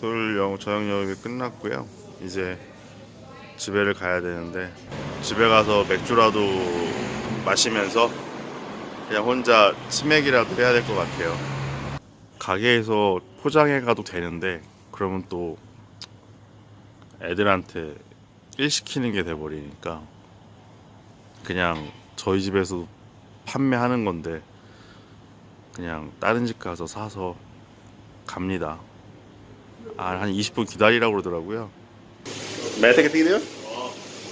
토요일 영 저녁 영업이 끝났고요. 이제 집에를 가야 되는데 집에 가서 맥주라도 마시면서 그냥 혼자 치맥이라도 해야 될 것 같아요. 가게에서 포장해 가도 되는데 그러면 또 애들한테 일 시키는 게 돼버리니까 그냥 저희 집에서 판매하는 건데 그냥 다른 집 가서 사서 갑니다. 아, 한 20분 기다리라고 그러더라고요.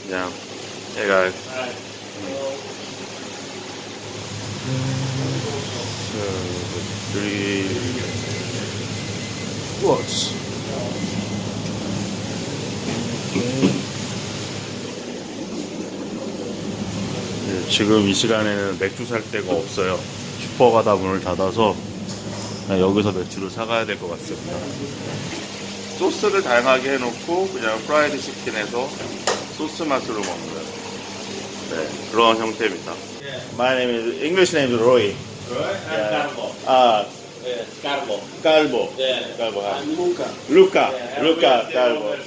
Yeah. Hey guys. So, three. What? 네, 지금 이 시간에는 맥주 살 데가 없어요. 슈퍼가 다 문을 닫아서 여기서 맥주를 사가야 될 것 같습니다. 소스를 다양하게 해놓고 그냥 프라이드 치킨에서 소스 맛으로 먹는 네, 그런 형태입니다. My name is English name is Roy. Yeah. And Carlo. 아, Yeah, Carlo. Calvo. Yeah. Huh? And Luca. Luca. Yeah, Luca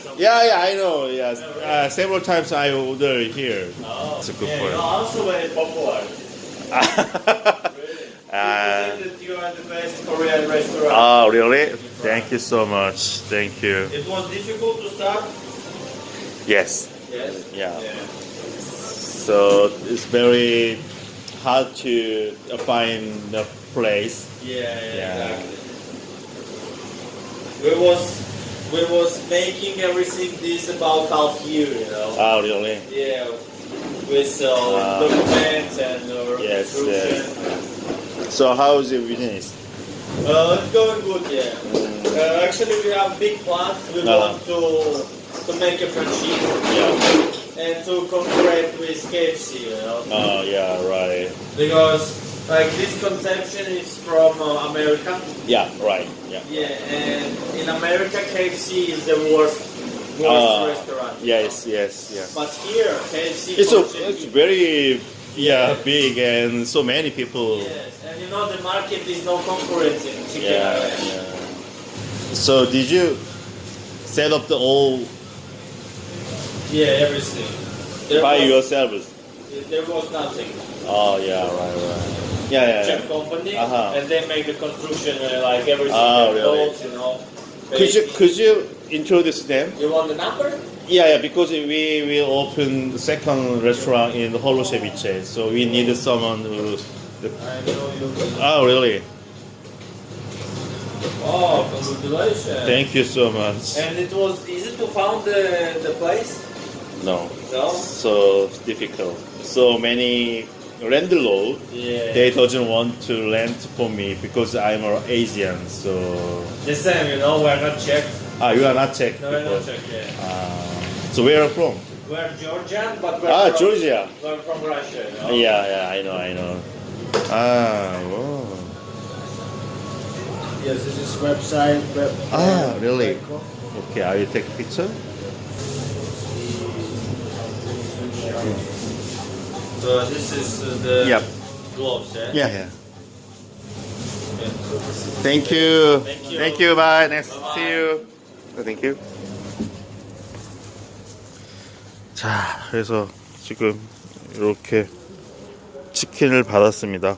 some- Yeah, yeah, I know. Yes. Uh, several times I order here. Oh, It's a good yeah, point. also very popular. Uh, that you are the best Korean restaurant. oh, really? Thank you so much. Thank you. it was difficult to start. Yes. Yes. Yeah. Yeah. So it's very hard to find a place. Yeah, yeah, Yeah. exactly. We was we was making everything this about half year, you know. Oh, really? yeah, with uh, Ah. documents and uh, Yes, instruction. So how is business? Uh, it's going good, yeah. Uh, actually, we have big plans. We Ah. want to to make a franchise Yeah. and to cooperate with KFC, you know, Oh, yeah, right. because like this conception is from uh, America. Yeah, right. Yeah. Yeah, and in America, KFC is the worst worst Ah, restaurant. Yes, yes, yeah. But here, KFC. It's a, it's very yeah big and so many people. Yes, and you know the market is no concurrence in chicken. Yeah, yeah. So did you set up the whole? Yeah, everything. There by was, yourselves? There was nothing. Oh yeah, right, right. Yeah, yeah. Czech yeah. company, Uh-huh. and they make the construction uh, like everything. Oh, really? you know. Could you could you introduce them? You want the number? Yeah, yeah. Because we will open the second restaurant in the Holosevice, so we need someone who. I know you. Oh really? Oh, congratulations! Thank you so much. And it was easy to find the, the place. No, No. so difficult. So many landlord Yeah. they doesn't want to rent for me because I'm an Asian. So the same, you know. We're not Czech. Ah, you are not Czech. No, we're not people. Czech. Yeah. Ah, so where are you from? We're Georgian, but we're Ah, from, Georgia. We're from Russia. You know? Yeah, yeah, I know, I know. Ah, wow. Yes, this is website. Web, Ah, really? Bangkok. Okay, I will take a picture. So this is uh, the Yep. gloves. Yeah. Yeah, yeah. Yeah. Thank you. Thank you. Thank you. Bye. Next Bye-bye. see you. Thank you. 자, 그래서 지금 이렇게 치킨을 받았습니다.